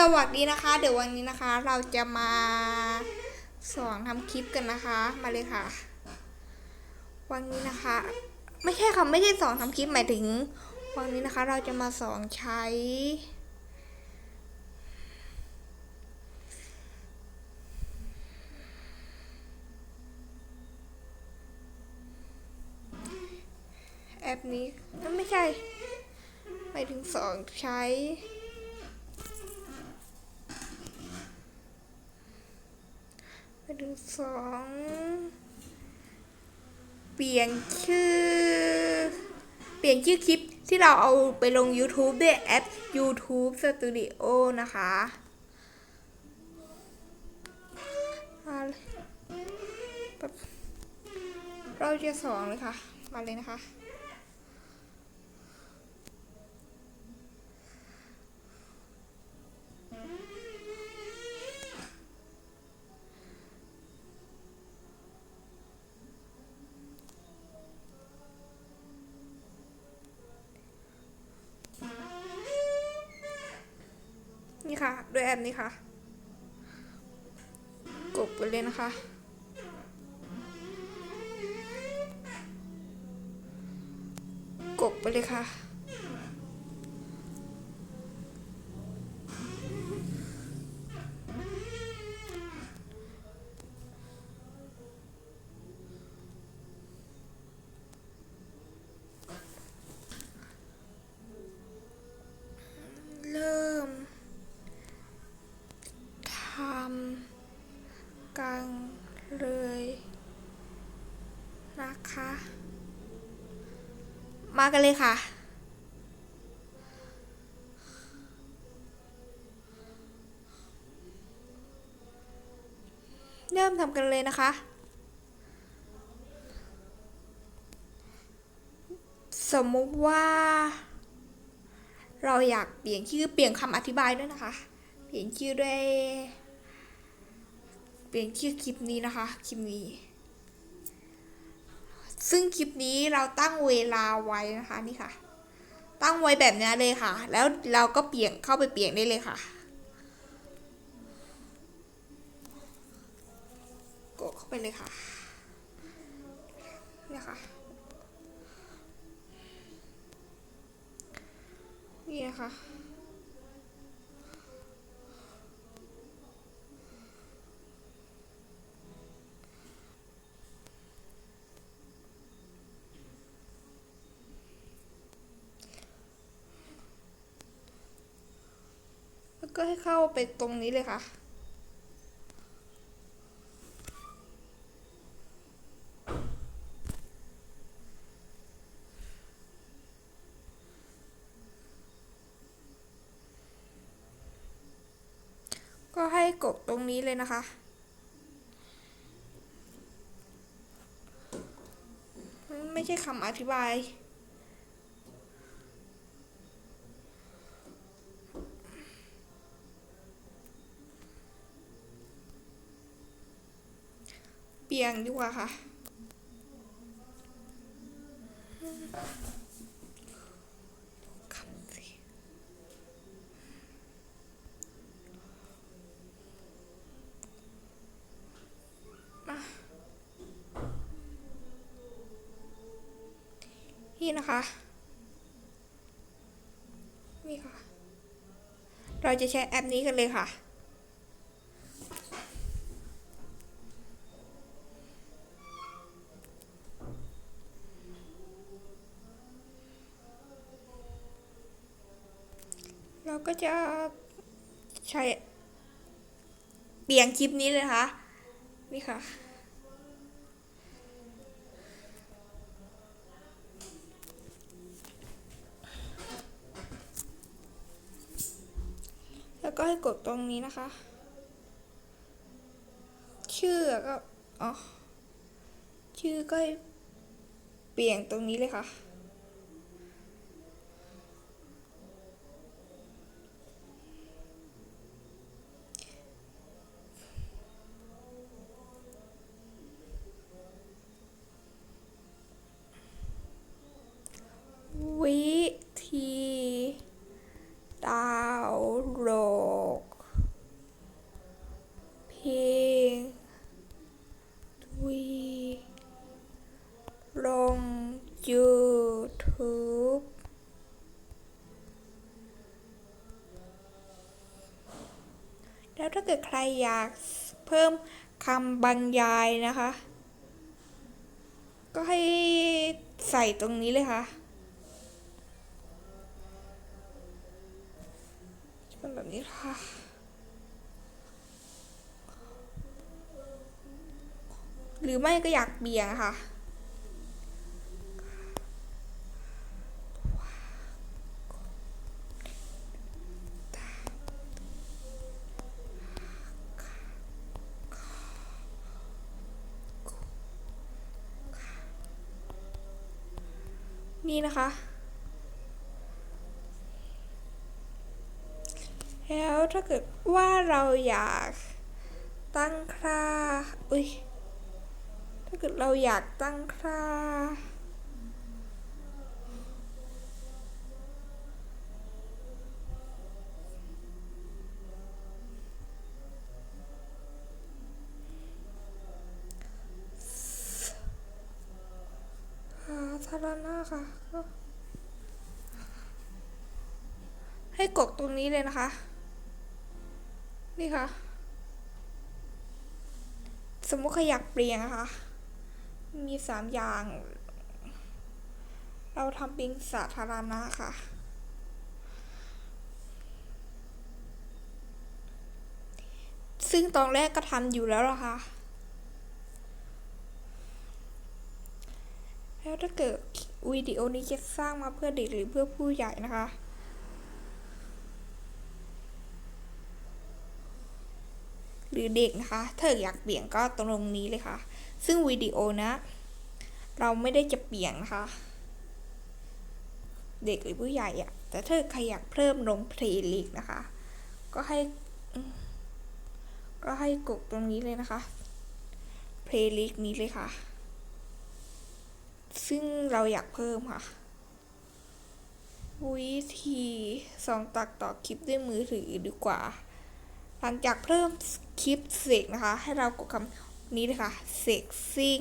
สวัสดีนะคะ เดี๋ยววันนี้นะคะ เราจะมาสอนทำคลิปกันนะคะ มาเลยค่ะ วันนี้นะคะ ไม่ใช่ค่ะไม่ใช่สอนทำคลิปหมายถึง วันนี้นะคะ เราจะมาสอนใช้ แอปนี้ไม่ใช่หมายถึงสอนใช้ ไป ดูสองเปลี่ยนชื่อ เปลี่ยนชื่อคลิปที่เราเอาไปลง YouTube ด้วยแอป YouTube Studio นะคะเลยแบบเราจะสอนเลยค่ะ มาเลยนะคะ ด้วยแอปนี้ค่ะ กบไปเลยนะคะ กบไปเลยค่ะ นะคะ มากันเลยค่ะเริ่มทำกันเลยนะคะ สมมุติว่า เราอยากเปลี่ยนชื่อเปลี่ยนคำอธิบายด้วยนะคะ เปลี่ยนชื่อด้วย เปลี่ยนชื่อคลิปนี้นะคะ คลิปนี้ ซึ่งคลิปนี้เราตั้งเวลาไว้นะคะนี่ค่ะ ตั้งไว้แบบนี้เลยค่ะ แล้วเราก็เปลี่ยนเข้าไปเปลี่ยนได้เลยค่ะ กดเข้าไปเลยค่ะนี่ค่ะนี่นะคะ ให้เข้าไปตรงนี้เลยค่ะ ก็ให้กดตรงนี้เลยนะคะไม่ใช่คำอธิบาย เตียนดีกว่าค่ะ นี่นะคะ นี่ค่ะ เราจะใช้แอปนี้กันเลยค่ะ เราก็จะใช้เปลี่ยนคลิปนี้เลยนะคะนี่ค่ะ แล้วก็ให้กดตรงนี้นะคะ ชื่อก็ อ๋อ ชื่อก็เปลี่ยนตรงนี้เลยค่ะ วิธี ดาวน์โหลด แล้วถ้า เกิดใครอยากเพิ่มคำบรรยายนะคะ ก็ให้ใส่ตรงนี้เลยค่ะจะเป็นแบบนี้ค่ะ หรือไม่ก็อยากเบี่ยงค่ะ นี่นะคะ แล้วถ้าเกิดว่าเราอยากตั้งค่า อุ้ย ถ้าเกิดเราอยากตั้งค่า สาธารณะค่ะก็ให้กดตรงนี้เลยนะคะ นี่ค่ะ สมมุติขยักเปลี่ยนนะคะ มีสามอย่าง เราทำเป็นสาธารณะค่ะซึ่งตอนแรกก็ทำอยู่แล้วล่ะค่ะ แล้ว ถ้าเกิดวิดีโอนี้จะสร้างมาเพื่อเด็กหรือเพื่อผู้ใหญ่นะคะ หรือเด็กนะคะ ถ้าอยากเปลี่ยนก็ตรงนี้เลยค่ะ ซึ่งวิดีโอนะ เราไม่ได้จะเปลี่ยนนะคะ เด็กหรือผู้ใหญ่อะแต่ถ้าใครอยากเพิ่มลงเพลย์ลิสต์นะคะ ก็ให้ ก็ให้กดตรงนี้เลยนะคะ เพลย์ลิสต์นี้เลยค่ะ ซึ่งเราอยากเพิ่มค่ะ วิธีสองตัดต่อคลิปด้วยมือถือดีกว่า หลังจากเพิ่มคลิปเสกนะคะ ให้เรากดคำนี้เลยค่ะเสกซิ่ง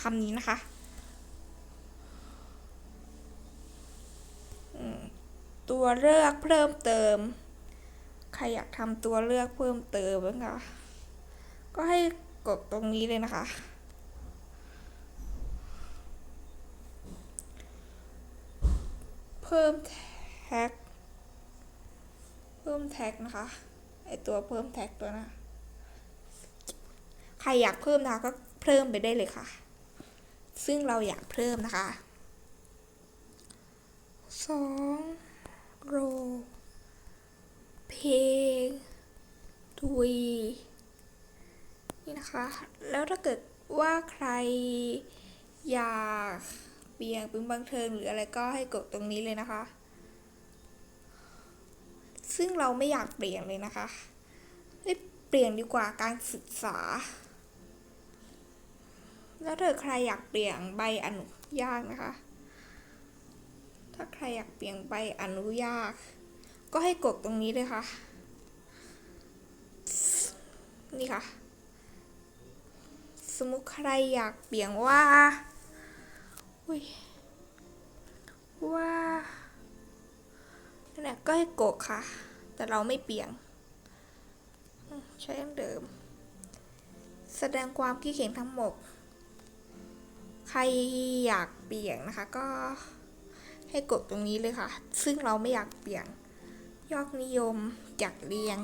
คำนี้นะคะตัวเลือกเพิ่มเติม ใครอยากทำตัวเลือกเพิ่มเติมนะคะ ก็ให้กดตรงนี้เลยนะคะ เพิ่มแท็ก เพิ่มแท็กนะคะ ไอตัวเพิ่มแท็กตัวนะ ใครอยากเพิ่มนะคะก็เพิ่มไปได้เลยค่ะ ซึ่งเราอยากเพิ่มนะคะสองโรเพลงทุยนี่นะคะ แล้วถ้าเกิดว่าใครอยาก เปลี่ยนเป็นบางเทิงหรืออะไรก็ให้กดตรงนี้เลยนะคะ ซึ่งเราไม่อยากเปลี่ยนเลยนะคะให้เปลี่ยนดีกว่าการศึกษา แล้วถ้าใครอยากเปลี่ยนใบอนุญาตนะคะ ถ้าใครอยากเปลี่ยนใบอนุญาตก็ให้กดตรงนี้เลยค่ะ นี่ค่ะ สมมุติใครอยากเปลี่ยนว่า อุ้ยว่านั่นแหละก็ให้โกดค่ะ แต่เราไม่เปลี่ยนใช้อันเดิม แสดงความคิดเห็นทั้งหมด ใครอยากเปลี่ยนนะคะ ก็ให้กดตรงนี้เลยค่ะ ซึ่งเราไม่อยากเปลี่ยน ยอดนิยมจากเรียง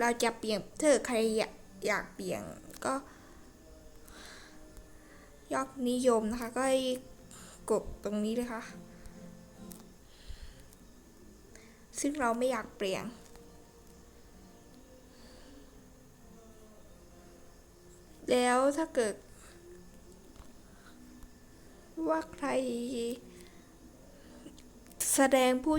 เราจะเปลี่ยนถ้าใครอยากอยากเปลี่ยนก็ ยอดนิยมนะคะ ก็ให้กดตรงนี้เลยค่ะ ซึ่งเราไม่อยากเปลี่ยนแล้วถ้าเกิด ว่าใคร แสดงผู้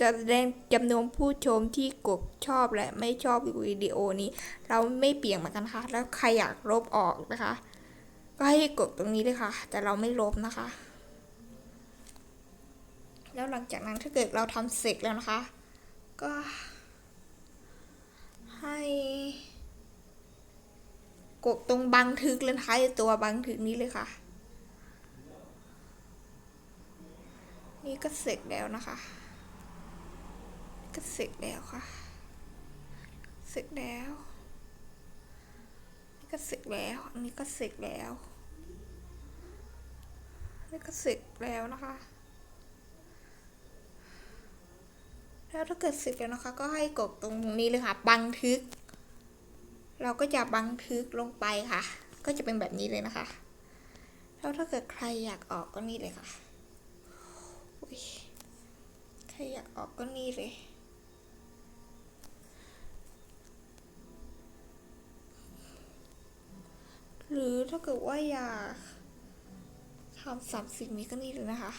จะแสดงจำนวนผู้ชมที่กดชอบและไม่ชอบวิดีโอนี้ เราไม่เปลี่ยนเหมือนกันค่ะ แล้วใครอยากลบออกนะคะ ก็ให้กดตรงนี้เลยค่ะ แต่เราไม่ลบนะคะ แล้วหลังจากนั้นถ้าเกิดเราทำเสร็จแล้วนะคะ ก็ ให้กดตรงบังทึกเลยนะคะตัวบังทึกนี้เลยค่ะ นี่ก็เสร็จแล้วนะคะ ก็เสร็จแล้วค่ะ เสร็จแล้ว ก็เสร็จแล้ว อันนี้ก็เสร็จแล้วนี่ก็เสร็จแล้วนะคะ แล้วถ้าเกิดเสร็จแล้วนะคะ ก็ให้กดตรงนี้เลยค่ะ บันทึก เราก็จะบันทึกลงไปค่ะ ก็จะเป็นแบบนี้เลยนะคะ แล้วถ้าเกิดใครอยากออกก็นี่เลยค่ะใครอยากออกก็นี่เลย หรือถ้าเกิดว่าอยากทำสามสิ่งนี้ก็นี่เลยนะคะ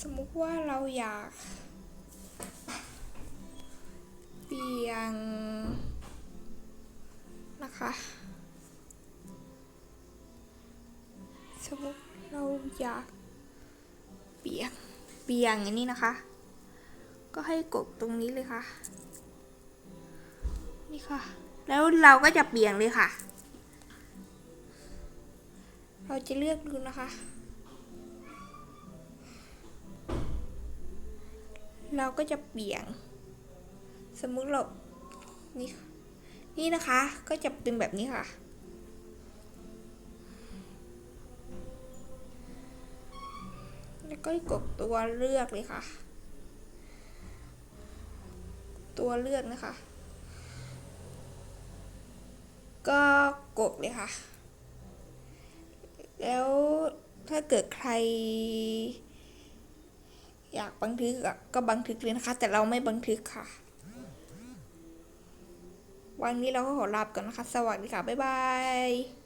สมมุติว่าเราอยาก เปลี่ยนนะคะ สมมติเราอยาก เปลี่ยนเปลี่ยนอย่างนี้นะคะ ก็ให้กดตรงนี้เลยค่ะ นี่ค่ะ แล้วเราก็จะเปลี่ยนเลยค่ะ เราจะเลือกดูนะคะ เราก็จะเปลี่ยนสมมุติเรา นี่ นี่นะคะ ก็จะเป็นแบบนี้ค่ะแล้วก็กดตัวเลือกเลยค่ะ ตัวเลือกนะคะ ก็กบเลยค่ะ แล้วถ้าเกิดใคร อยากบันทึกก็บันทึกเลยนะคะ แต่เราไม่บันทึกค่ะ วันนี้เราก็ขอลาไปก่อนนะคะ สวัสดีค่ะ บ๊ายบาย